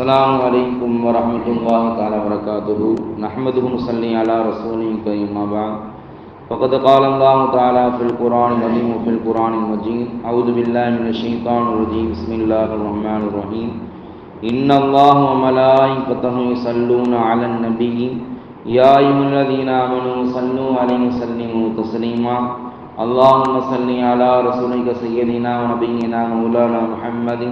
السلام علیکم ورحمۃ اللہ تعالی وبرکاتہ نحمد صلی علی رسول کریم بعد فقد قال اللہ تعالی فی القرآن العظیم فی القرآن المجید اعوذ باللہ من الشیطان الرجیم بسم اللہ الرحمن الرحیم ان اللہ وملائکتہ یصلون علی النبی یا ایہا الذین آمنوا صلوا علیہ وسلموا تسلیما اللهم صل علی رسولک سیدنا و نبینا مولانا محمد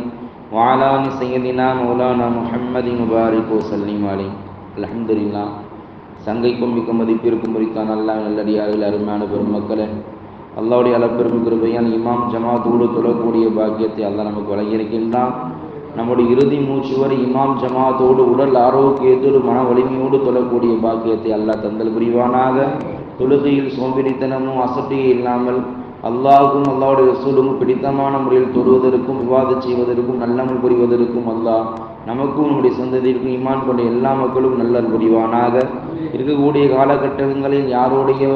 وعلى آل سيدنا مولانا محمد مبارك وسلم عليه الحمد لله சங்கைக்கும் மிக்க மதிப்பிற்கும் குறித்தான் அல்லா நல்லடியார்கள் அருமையான பெருமக்களே அல்லாவுடைய அளப்பெரும் கிருபையால் இமாம் ஜமாத்தோடு தொழக்கூடிய பாக்கியத்தை அல்லாஹ் நமக்கு வழங்கியிருக்கின்றான் நம்முடைய இறுதி மூச்சு வரை இமாம் ஜமாத்தோடு உடல் ஆரோக்கியத்தோடு மன வலிமையோடு தொழக்கூடிய பாக்கியத்தை அல்லாஹ் தந்தல் புரிவானாக தொழுகையில் சோம்பேறித்தனமும் அசட்டியும் இல்லாமல் அல்லாஹுக்கும் அல்லாவுடைய ரசூலுக்கும் பிடித்தமான முறையில் தொழுவதற்கும் விவாதம் செய்வதற்கும் நல்லமல் புரிவதற்கும் அல்லாஹ் நமக்கும் நம்முடைய சந்ததிக்கும் இமான் கொண்ட எல்லா மக்களும் நல்ல புரிவானாக. இருக்கக்கூடிய காலகட்டங்களில் யாருடைய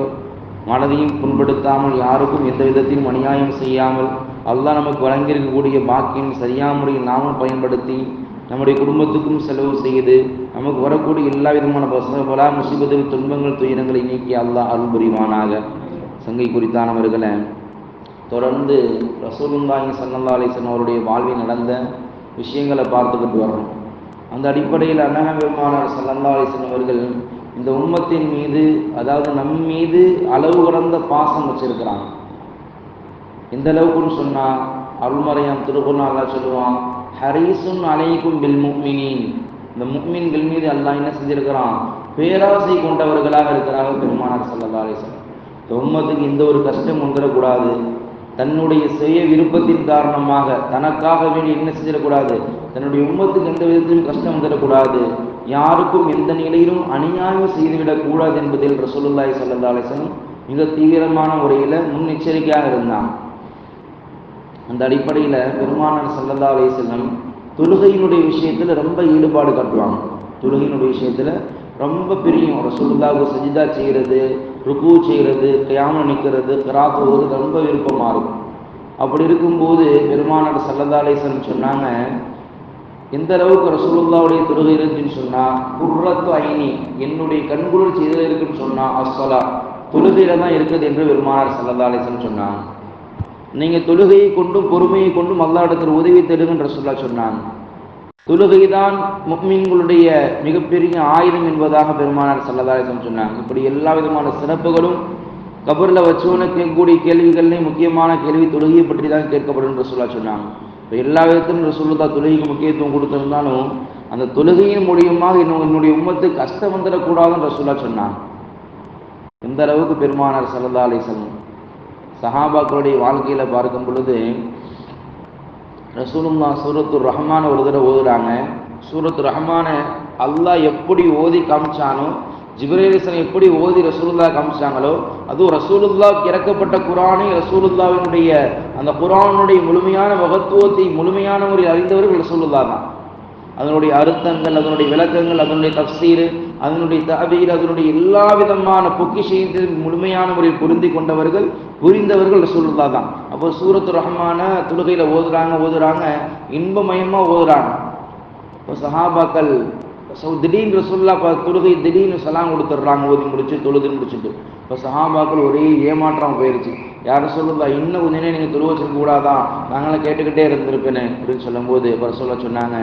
மனதையும் புண்படுத்தாமல் யாருக்கும் எந்த விதத்திலும் அநியாயம் செய்யாமல் அல்லாஹ் நமக்கு வழங்கியிருக்கக்கூடிய பாக்கியம் சரியான முறையில் நாமும் பயன்படுத்தி நம்முடைய குடும்பத்துக்கும் செலவு செய்து நமக்கு வரக்கூடிய எல்லா விதமான பலா முசிபத்தில் துன்பங்கள் துயரங்களை நீக்கி அல்லாஹ் அருள் புரிவானாக. சங்கை குறித்தானவர்களை தொடர்ந்து ரசூலுல்லாஹி சல்லல்லா அலிசன் அவருடைய வாழ்வில் நடந்த விஷயங்களை பார்த்துக்கிட்டு வர்றோம். அந்த அடிப்படையில் அண்ணக பெருமானார் சல்லல்லா அலிசன் அவர்கள் இந்த உம்மத்தின் மீது அதாவது நம் மீது அளவு கடந்த பாசம் வச்சிருக்கிறாங்க. எந்த அளவுக்குன்னு சொன்னால் அருள்மறையாம் திருக்குறள் அல்லா சொல்லுவான் ஹரீசுன் அலைக்கும் பில் முக்மினின். இந்த முக்மீன்கள் மீது அல்லாஹ் என்ன செஞ்சிருக்கிறான்? பேராசை கொண்டவர்களாக இருக்கிறார்கள் பெருமானார் சல்லல்லா அலிசன் உம்மத்துக்கு எந்த ஒரு கஷ்டம் வந்துடக்கூடாது. தன்னுடைய சுய விருப்பத்தின் காரணமாக தனக்காக வேண்டி என்ன செஞ்சிடக்கூடாது? தன்னுடைய உம்மத்துக்கு எந்த விதத்திலும் கஷ்டம் வந்துடக்கூடாது. யாருக்கும் எந்த நிலையிலும் அநியாயம் செய்துவிடக் கூடாது என்பதில் ரசூலுல்லாய் சல்லா மிக தீவிரமான முறையில் முன்னெச்சரிக்கையாக இருந்தான். அந்த அடிப்படையில் பெருமானார் சல்லா அலிசல்லம் தொழுகையினுடைய விஷயத்தில் ரொம்ப ஈடுபாடு காட்டுவாங்க. தொழுகையினுடைய விஷயத்தில் ரொம்ப பிரியும். ரசூலுல்லாவுக்கு சஜிதா செய்கிறது ருக்கு செய்கிறது கயாம நிற்கிறது கிராத்து ஓது ரொம்ப விருப்பமாக இருக்கும் அப்படி இருக்கும்போது பெருமானார் சல்லதாலேசன் சொன்னாங்க எந்த அளவுக்கு ரசூலுல்லாவுடைய தொழுகை இருக்குன்னு சொன்னால் குர்ரத்து ஐனி என்னுடைய கண்குளிர் செய்தல் இருக்குன்னு சொன்னால் அஸ்ஸலா தொழுகையில தான் இருக்குது என்று பெருமானார் சல்லதாலேசன் சொன்னாங்க. நீங்கள் தொழுகையை கொண்டும் பொறுமையை கொண்டும் அல்லா இடத்துல உதவி தேடுங்கன்ற ரசூல்லா சொன்னாங்க. தொழுகைதான் முக்மீன்களுடைய மிகப்பெரிய ஆயுதம் என்பதாக பெருமானார் சல்லதாரசம் சொன்னாங்க. இப்படி எல்லா விதமான சிறப்புகளும் கபரில் வச்சவனுக்கு கேட்கக்கூடிய கேள்விகள்லேயும் முக்கியமான கேள்வி தொழுகையை பற்றி தான் கேட்கப்படும் சொல்ல சொன்னாங்க. இப்போ எல்லா விதத்திலும் ரசூல்லா தொழுகைக்கு முக்கியத்துவம் கொடுத்திருந்தாலும் அந்த தொழுகையின் மூலியமாக என்னுடைய உம்மத்து கஷ்டம் வந்துடக்கூடாதுன்னு ரசூல்லா சொன்னாங்க. எந்த அளவுக்கு பெருமானார் சல்லா சஹாபாக்களுடைய வாழ்க்கையில் பார்க்கும் பொழுது ரசூலுல்லா சூரத்து ரஹ்மான ஒரு தடவை ஓதுறாங்க. சூரத்து ரஹ்மானை அல்லாஹ் எப்படி ஓதி காமிச்சானோ ஜிப்ரேலிசன் எப்படி ஓதி ரசூலுல்லா காமிச்சாங்களோ அதுவும் ரசூலுல்லாவுக்கு இறக்கப்பட்ட குரானை ரசூலுல்லாவினுடைய அந்த குரானுடைய முழுமையான மகத்துவத்தை முழுமையான முறையில் அறிந்தவர்கள் ரசூலுல்லா தான். அதனுடைய அர்த்தங்கள் அதனுடைய விளக்கங்கள் அதனுடைய தப்சீர் அதனுடைய தபீர் அதனுடைய எல்லா விதமான பொக்கிஷயத்தில் முழுமையான முறையில் புரிந்து கொண்டவர்கள் புரிந்தவர்கள் ரசூலுல்லா தான். அப்போ சூரத்து ரஹ்மான தொழுகையில் ஓதுறாங்க ஓதுறாங்க இன்பமயமாக ஓதுறாங்க. இப்போ சஹாபாக்கள் திடீர்னு ரசூல்லா தொழுகை திடீர்னு சலாம் கொடுத்துட்றாங்க ஓதி முடிச்சு தொழுது முடிச்சுட்டு. இப்போ சஹாபாக்கள் ஒரே ஏமாற்றம் போயிருச்சு. யாரும் சொல்லுதா இன்னும் கொஞ்ச நேரம் நீங்கள் தொழு கூடாதான் நாங்களாம் கேட்டுக்கிட்டே இருந்திருப்பேன்னு அப்படின்னு சொல்லும்போது இப்போ சொல்ல சொன்னாங்க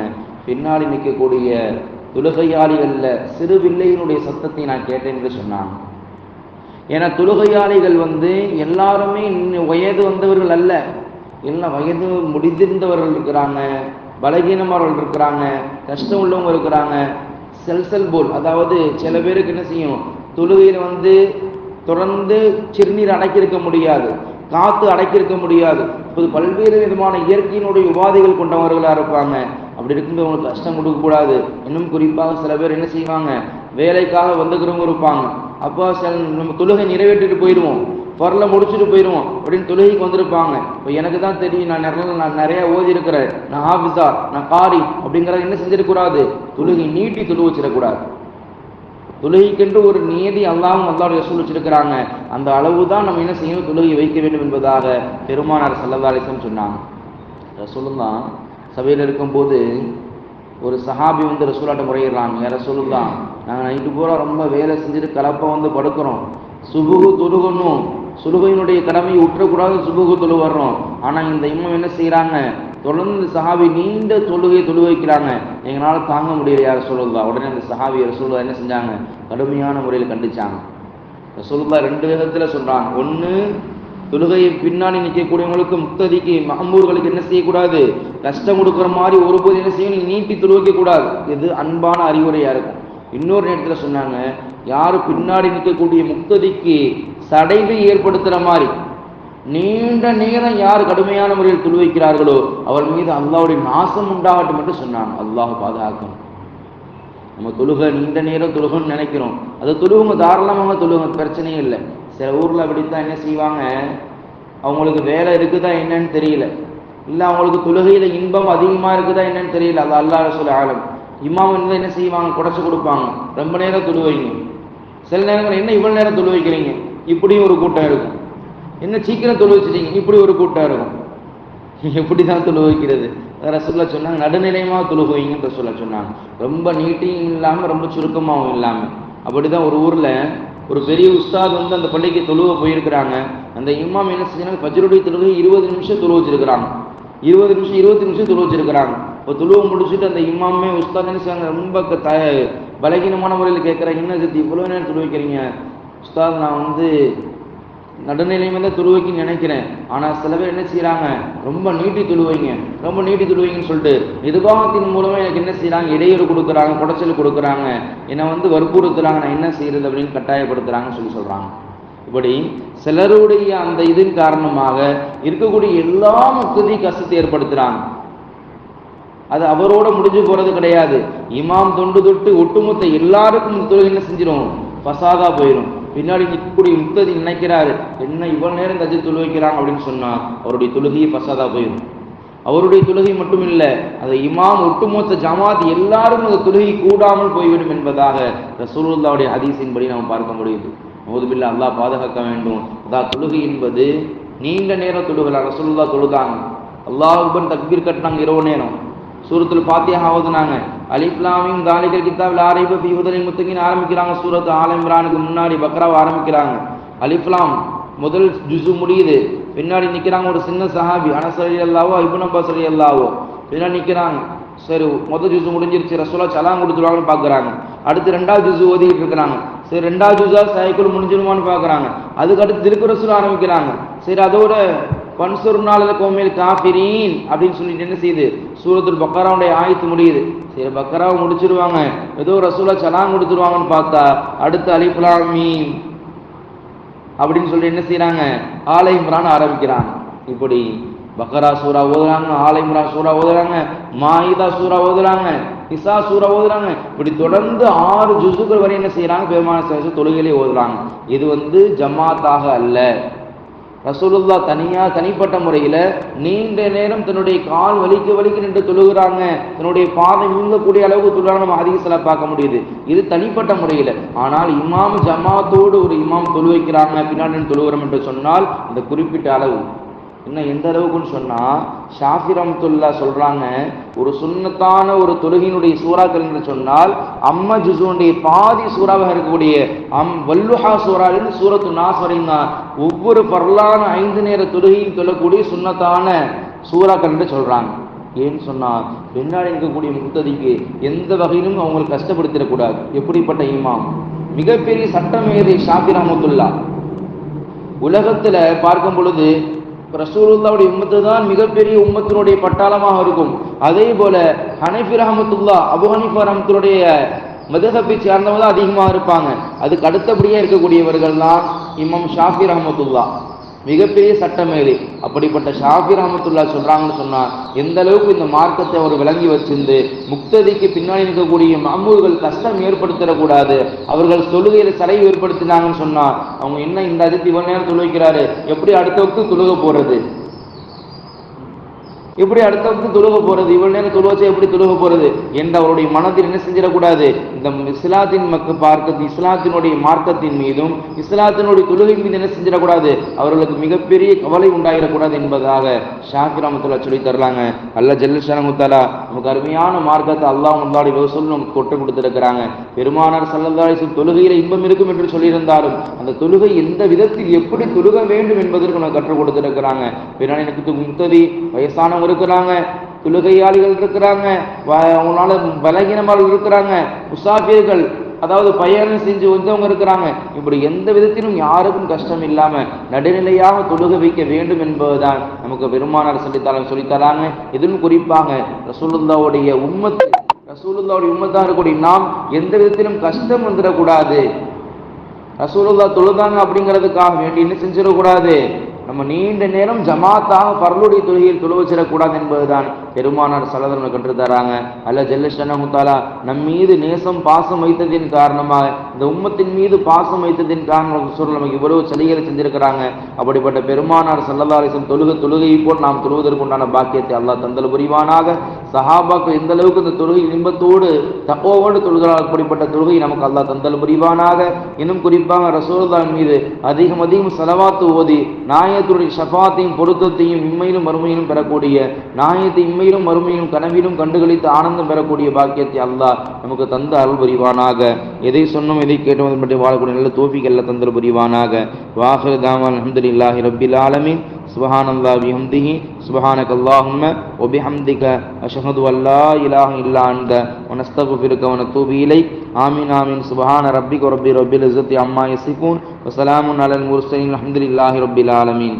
பின்னாடி நிற்கக்கூடிய தொழுகையாளிகளில் சிறு பிள்ளையினுடைய சத்தத்தை நான் கேட்டேன் என்று சொன்னாங்க ஏன்னா தொழுகையாளிகள் வந்து எல்லாருமே வயது வந்தவர்கள் அல்ல. எல்லாம் வயது முடிந்திருந்தவர்கள் இருக்கிறாங்க பலகீனமானவர்கள் இருக்கிறாங்க கஷ்டம் உள்ளவங்க இருக்கிறாங்க. செல்சல் போல். அதாவது சில பேருக்கு என்ன செய்யும்? தொழுகையில் வந்து தொடர்ந்து சிறுநீர் அடக்கியிருக்க முடியாது காற்று அடக்கியிருக்க முடியாது. இப்போது பல்வேறு விதமான இயற்கையினுடைய உபாதைகள் கொண்டவர்களாக இருப்பாங்க. அப்படி இருக்கும்போது அவங்களுக்கு கஷ்டம் கொடுக்கக்கூடாது. இன்னும் குறிப்பாக சில பேர் என்ன செய்வாங்க? வேலைக்காக வந்துக்கிறவங்க இருப்பாங்க. அப்போ சில நம்ம தொழுகை நிறைவேற்றிட்டு போயிடுவோம். பொருளை முடிச்சுட்டு போயிடுவோம் அப்படின்னு தொழுகைக்கு வந்திருப்பாங்க. இப்போ எனக்கு தான் தெரியும் நான் நிறைய நான் நிறைய ஓதி இருக்கிறேன் நான் ஆஃபீஸா நான் காரி அப்படிங்கிறத என்ன செஞ்சிடக்கூடாது? தொழுகை நீட்டி தொழு வச்சிடக்கூடாது. தொழுகைக்கென்று ஒரு நியதி அல்லாவும் அல்லாவுடைய ரசூல் வச்சிருக்கிறாங்க. அந்த அளவு தான் நம்ம என்ன செய்யணும்? தொழுகை வைக்க வேண்டும் என்பதாக பெருமானார் சல்லல்லாலிசம் சொன்னாங்க. ரசூலும் தான் சபையில் இருக்கும்போது ஒரு சஹாபி வந்து ரசூலாட்ட முறையிடுறாங்க. யார சொல்லுதான் நாங்கள் நைட்டு பூரா ரொம்ப வேலை செஞ்சுட்டு கலப்பை வந்து படுக்கிறோம். சுபுகு தொழுகணும். சுலுகையினுடைய கடமையை உற்றக்கூடாது சுபுகு தொழு வர்றோம். ஆனால் இந்த இம்மம் என்ன செய்கிறாங்க தொடர்ந்து சஹாபி நீண்ட தொழுகை தொழு வைக்கிறாங்க. எங்களால் தாங்க முடியல யார் சொல்லுதா உடனே அந்த சஹாபி ரசூலுல்லா என்ன செஞ்சாங்க? கடுமையான முறையில் கண்டிச்சாங்க. ரசூலுல்லா ரெண்டு விதத்தில் சொல்கிறாங்க ஒன்று தொழுகையை பின்னாடி நிற்கக்கூடியவங்களுக்கு முக்ததிக்கு மகமூர்களுக்கு என்ன செய்யக்கூடாது? கஷ்டம் கொடுக்குற மாதிரி ஒருபோது என்ன செய்யணும் நீ நீட்டி துருவிக்க கூடாது இது அன்பான அறிவுரையாக இருக்கும். இன்னொரு நேரத்தில் சொன்னாங்க யார் பின்னாடி நிற்கக்கூடிய முக்ததிக்கு சடைவை ஏற்படுத்துகிற மாதிரி நீண்ட நேரம் யார் கடுமையான முறையில் துழுவிக்கிறார்களோ அவர் மீது அல்லாவுடைய நாசம் உண்டாகட்டும் என்று சொன்னாங்க. அல்லாஹ் பாதுகாக்கும். நம்ம தொழுகை நீண்ட நேரம் தொழுகன்னு நினைக்கிறோம். அது தொழுவுங்க தாராளமாக தொழுவுங்க பிரச்சனையே இல்லை. சில ஊரில் அப்படித்தான் என்ன செய்வாங்க? அவங்களுக்கு வேலை இருக்குதா என்னன்னு தெரியல. இல்லை அவங்களுக்கு தொழுகையில் இன்பம் அதிகமாக இருக்குதா என்னன்னு தெரியல. அது அல்லாஹ் சொல்ல ஆளும் இமாம் வந்து என்ன செய்வாங்க? குடைச்சி கொடுப்பாங்க. ரொம்ப நேரம் தொழுவைங்க. சில நேரங்கள் என்ன இவ்வளோ நேரம் தொழு வைக்கிறீங்க? இப்படியும் ஒரு கூட்டம் இருக்கும். என்ன சீக்கிரம் தொழு வச்சுட்டீங்க? இப்படி ஒரு கூட்டம் இருக்கும். எப்படி தான் தொழு வைக்கிறது? சொன்னாங்க நடுநிலையமாக தொழு வைங்கன்ற சொல்ல சொன்னாங்க. ரொம்ப நீட்டியும் இல்லாமல் ரொம்ப சுருக்கமாகவும் இல்லாமல் அப்படி தான் ஒரு ஊரில் ஒரு பெரிய உஸ்தாத் வந்து அந்த பள்ளிக்கு தொழுவ போயிருக்கிறாங்க. அந்த இமாம் என்ன செஞ்சாங்க பஜ்ருடைய தொழுகை இருபது நிமிஷம் தொழு வச்சிருக்கிறாங்க. இருபது நிமிஷம் இருபத்தி நிமிஷம் தொழு வச்சிருக்கிறாங்க. இப்போ தொழுவை முடிச்சுட்டு அந்த இமாமே உஸ்தாத் என்ன செய்வாங்க ரொம்ப த பலகீனமான முறையில் கேட்குறாங்க என்ன சத்தி இவ்வளோ நேரம் தொழு வைக்கிறீங்க உஸ்தாத் நான் வந்து நடுநிலைமை தான் துருவைக்குன்னு நினைக்கிறேன். ஆனால் சில பேர் என்ன செய்கிறாங்க ரொம்ப நீட்டி துழுவைங்க ரொம்ப நீட்டி துழுவைங்கன்னு சொல்லிட்டு நிர்வாகத்தின் மூலமாக எனக்கு என்ன செய்கிறாங்க இடையூறு கொடுக்குறாங்க குடைச்சல் கொடுக்குறாங்க. என்னை வந்து வற்புறுத்துறாங்க. நான் என்ன செய்யறது அப்படின்னு கட்டாயப்படுத்துறாங்கன்னு சொல்லி சொல்கிறாங்க இப்படி சிலருடைய அந்த இதன் காரணமாக இருக்கக்கூடிய எல்லா மக்களையும் கஷ்டத்தை ஏற்படுத்துகிறாங்க அது அவரோட முடிஞ்சு போறது கிடையாது. இமாம் தொண்டு தொட்டு ஒட்டுமொத்த எல்லாருக்கும் இந்த என்ன செஞ்சிடும் பசாதா போயிடும் பின்னாடி நிற்கக்கூடிய முக்ததி நினைக்கிறாரு என்ன இவ்வளவு நேரம் தஜி துளுவைக்கிறாங்க அப்படின்னு சொன்னா அவருடைய தொழுகையை ஃபசாதா போயிடும். அவருடைய தொழுகை மட்டும் இல்லை அதை இமாம் ஒட்டுமொத்த ஜமாத் எல்லாரும் அந்த தொழுகை கூடாமல் போய்விடும் என்பதாக ரசூலுல்லாவுடைய ஹதீஸின்படி நாம் பார்க்க முடியுது மோதுபில்லா அல்லாஹ் பாதுகாக்க வேண்டும். அதான் தொழுகை என்பது நீண்ட நேரம் தொழுகலாம் ரசூலுல்லா தொழுதாங்க. அல்லாஹுபன் தக்பீர் கட்டினாங்க இரவு நேரம். சூரத்துல் பாத்தியா ஆகுதுனாங்க அலிப்லாமியும் தாலிகல் கித்தாப் லாரைப ஃபி ஹுதலில் ஆரம்பிக்கிறாங்க சூரத் ஆல் இம்ரானுக்கு முன்னாடி பக்ராவை ஆரம்பிக்கிறாங்க அலிஃப்லாம் முதல் ஜுசு முடியுது பின்னாடி நிற்கிறாங்க ஒரு சின்ன சஹாபி அனசரி அல்லாவோ இபுன் அப்பாஸ் அலி அல்லாவோ பின்னாடி நிற்கிறாங்க சரி முதல் ஜூஸ் முடிஞ்சிருச்சு ரசோலா சலாம் கொடுத்துருவாங்கன்னு பார்க்குறாங்க அடுத்து ரெண்டாவது ஜூஸ் ஓதிக்கிட்டு இருக்கிறாங்க சரி ரெண்டாவது ஜூஸாக சைக்கிள் முடிஞ்சிருமான்னு பார்க்குறாங்க அதுக்கு அடுத்து திருக்கு ஆரம்பிக்கிறாங்க சரி அதோட பன்சுர்னால கோமில் காஃபிரீன் அப்படின்னு சொல்லிட்டு என்ன செய்யுது? சூரத்துல் பக்கராவுடைய ஆயத்து முடியுது. சரி பக்கராவை முடிச்சிருவாங்க. ஏதோ ரசூலா சலாம் கொடுத்துருவாங்கன்னு பார்த்தா அடுத்து அலிஃபுலாமீன் அப்படின்னு சொல்லி என்ன செய்யறாங்க ஆலை இம்ரான் ஆரம்பிக்கிறாங்க. இப்படி பக்கரா சூரா ஓதுறாங்க ஆலை இம்ரான் சூரா ஓதுறாங்க மாயிதா சூரா ஓதுறாங்க இசா சூரா ஓதுறாங்க. இப்படி தொடர்ந்து ஆறு ஜுசுகள் வரை என்ன செய்யறாங்க பெருமான சேச தொழுகையிலே ஓதுறாங்க. இது வந்து ஜமாத்தாக அல்ல. ரசூலுல்லா தனியா தனிப்பட்ட முறையில நீண்ட நேரம் தன்னுடைய கால் வலிக்க வலிக்க நின்று தொழுகிறாங்க. தன்னுடைய பாதை விழுங்கக்கூடிய அளவுக்கு தொழுகிறாங்க நம்ம அதிகத்தில் பார்க்க முடியுது. இது தனிப்பட்ட முறையில. ஆனால் இமாம் ஜமாத்தோடு ஒரு இமாம் தொழு வைக்கிறாங்க பின்னாடி தொழுகிறோம் என்று சொன்னால் இந்த குறிப்பிட்ட அளவு இன்னும் எந்த அளவுக்குன்னு சொன்னா ஷாஃபிரம்துல்லா சொல்கிறாங்க சொல்றாங்க ஒரு சுன்னத்தான ஒரு தொழுகினுடைய சூறாக்கள் என்று சொன்னால் அம்ம ஜுசுனுடைய பாதி சூறாவாக இருக்கக்கூடிய அம் வல்லுஹா சூறாவிலிருந்து சூரத்து நாஸ் வரையும் தான் ஒவ்வொரு பரலான ஐந்து நேர தொழுகையும் சொல்லக்கூடிய சுன்னத்தான சூறாக்கள் என்று சொல்றாங்க. ஏன்னு சொன்னா பின்னாடி இருக்கக்கூடிய முத்ததிக்கு எந்த வகையிலும் அவங்களுக்கு கஷ்டப்படுத்திடக்கூடாது. எப்படிப்பட்ட இமாம்? மிகப்பெரிய சட்டமேதை ஷாஃபி ரஹ்மத்துல்லா உலகத்துல பார்க்கும் பொழுது ரசூலுல்லாவுடைய உம்மத்து தான் மிகப்பெரிய உம்மத்தினுடைய பட்டாளமாக இருக்கும். அதே போல ஹனஃபி ரஹமத்துல்லா அபு ஹனிஃபா ரஹமத்துடைய மதுஹப்பை சார்ந்தவங்க தான் அதிகமாக இருப்பாங்க. அதுக்கு அடுத்தபடியே இருக்கக்கூடியவர்கள் தான் இமாம் ஷாஃபி ரஹமத்துல்லா. மிகப்பெரிய சட்டமேதை அப்படிப்பட்ட ஷாஃபி ரஹமத்துல்லா சொல்றாங்கன்னு சொன்னா எந்த அளவுக்கு இந்த மார்க்கத்தை அவர் விளங்கி வச்சிருந்து முக்ததிக்கு பின்னாடி இருக்கக்கூடிய மாமூல்கள் கஷ்டம் ஏற்படுத்திடக்கூடாது அவர்கள் தொழுகையில சலை ஏற்படுத்தினாங்கன்னு சொன்னா அவங்க என்ன இந்த அதிர்த்தி இவ்வளவு நேரம் தொழுவிக்கிறாரு? எப்படி அடுத்தவுக்கு தொழுக போறது எப்படி அடுத்தடுத்து தொழுக போறது? இவ்வளவு நேரம் தொழுக எப்படி தொழுக போறது? என்று அவருடைய மனதில் என்ன செஞ்சிடக்கூடாது? இந்த இஸ்லாத்தின் மக்க பார்க்க இஸ்லாத்தினுடைய மார்க்கத்தின் மீதும் இஸ்லாத்தினுடைய தொழுகை மீது என்ன செஞ்சிடக்கூடாது? அவர்களுக்கு மிகப்பெரிய கவலை உண்டாகிடக்கூடாது என்பதாக ஷாக்கி சொல்லி தர்றாங்க. அல்ல ஜல்லுஷானமுத்தாலா நமக்கு அருமையான மார்க்கத்தை அல்லாஹ் முல்லாடி விவசாயம் நமக்கு கொட்டு கொடுத்திருக்கிறாங்க. பெருமானார் சல்லல்லாஹு தொழுகையில இன்பம் இருக்கும் என்று சொல்லியிருந்தாலும் அந்த தொழுகை எந்த விதத்தில் எப்படி தொழுக வேண்டும் என்பதற்கு நமக்கு கற்றுக் கொடுத்திருக்கிறாங்க. பின்னாடி எனக்கு முத்ததி வயசானவங்க இருக்கிறாங்க தொழுகையாளிகள் இருக்கிறாங்க வ- அவங்களால இருக்கிறாங்க முசாஃபியர்கள் அதாவது பயணம் செஞ்சு வந்தவங்க இருக்கிறாங்க. இப்படி எந்த விதத்திலும் யாருக்கும் கஷ்டம் இல்லாம நடுநிலையாக தொழுக வைக்க வேண்டும் என்பதுதான் நமக்கு பெருமானார் சொல்லித்தராங்க சொல்லித்தராங்க. இதுவும் குறிப்பாக ரசூலுல்லாவுடைய உம்மத்து ரசூலுல்லாவுடைய உம்மத்தான் இருக்கக்கூடிய நாம் எந்த விதத்திலும் கஷ்டம் வந்துடக்கூடாது. ரசூலுல்லா தொழுதாங்க அப்படிங்கிறதுக்காக வேண்டி என்ன செஞ்சிடக்கூடாது? நம்ம நீண்ட நேரம் ஜமாத்தாக பரலுடைய தொழுகையில் தொழுவச்சிடக்கூடாது என்பதுதான். பெருமானார் சலதரனை கற்று தராங்க. அல்ல ஜெல்லஷனமுத்தாலா நம் மீது நேசம் பாசம் வைத்ததின் காரணமாக இந்த உம்மத்தின் மீது பாசம் வைத்ததின் காரணமாக சொல்ல நமக்கு இவ்வளவு சலுகைகளை செஞ்சிருக்கிறாங்க அப்படிப்பட்ட பெருமானார் சல்லல்லாரிசம் தொழுக தொழுகை போல் நாம் தொழுவதற்கு உண்டான பாக்கியத்தை அல்லாஹ் தந்தல் புரிவானாக. சஹாபாக்கள் எந்த அளவுக்கு இந்த தொழுகை இன்பத்தோடு தப்போவோடு தொழுகிறார் அப்படிப்பட்ட தொழுகை நமக்கு அல்லா தந்தல் புரிவானாக. இன்னும் குறிப்பாக ரசோல்தான் மீது அதிகம் அதிகம் செலவாத்து ஓதி நாயத்துடைய ஷஃபாத்தையும் பொருத்தத்தையும் இம்மையிலும் மறுமையிலும் பெறக்கூடிய நாயத்தை உண்மையிலும் மறுமையிலும் கனவிலும் கண்டுகளித்து ஆனந்தம் பெறக்கூடிய பாக்கியத்தை அல்லாஹ் நமக்கு தந்த அருள் புரிவானாக. எதை சொன்னோம் எதை கேட்டோம் பற்றி வாழக்கூடிய நல்ல தோஃபிகள்ல தந்தல் புரிவானாக. வாஹர் தாமன் அஹமதுல்லாஹி ரபில் ஆலமின். சுபஹான் அல்லா பிஹம்திஹி சுபஹானக் அல்லாஹும்ம ஒபி அஷஹது அல்லா இலாஹ இல்லா அந்த உனஸ்தகு பிருக்க உன தூபி இலை ஆமீன் ஆமீன். சுபஹான ரப்பிக் ரப்பி ரபில் இசத்தி அம்மா இசிகூன் வசலாமுன் அலல் முர்சலின் அஹமதுல்லாஹி ரபில் ஆலமீன்.